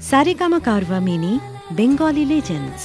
Saregama Carvaan many Bengali લેજન્ડ્સ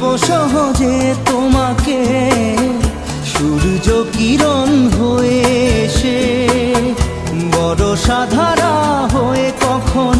ছুঁয়ে সহজে তোমাকে। সূর্য কিরণ হয়ে এসে বড় সাধারা হয়ে কখনো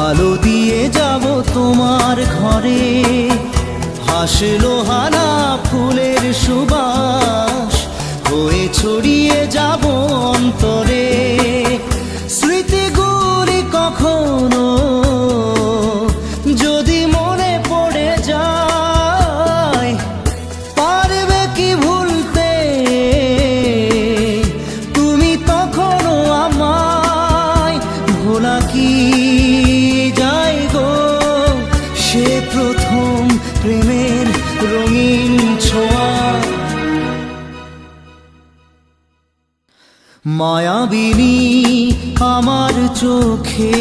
আলো দিয়ে যাব তোমার ঘরে। হাসলো হানা ফুলের সুবাস, হয়ে ছড়িয়ে যাব অন্তরে। কখনো যদি মনে পড়ে যায়, পারবে কি ভুলতে? তুমি ভোলা কি? প্রেমের রঙিন ছোঁয়া। মায়াবিনী আমার চোখে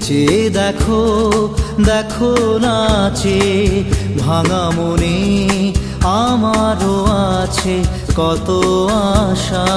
চেয়ে দেখো দেখো নাচে, ভাঙা মনে আমারও আছে কত আশা।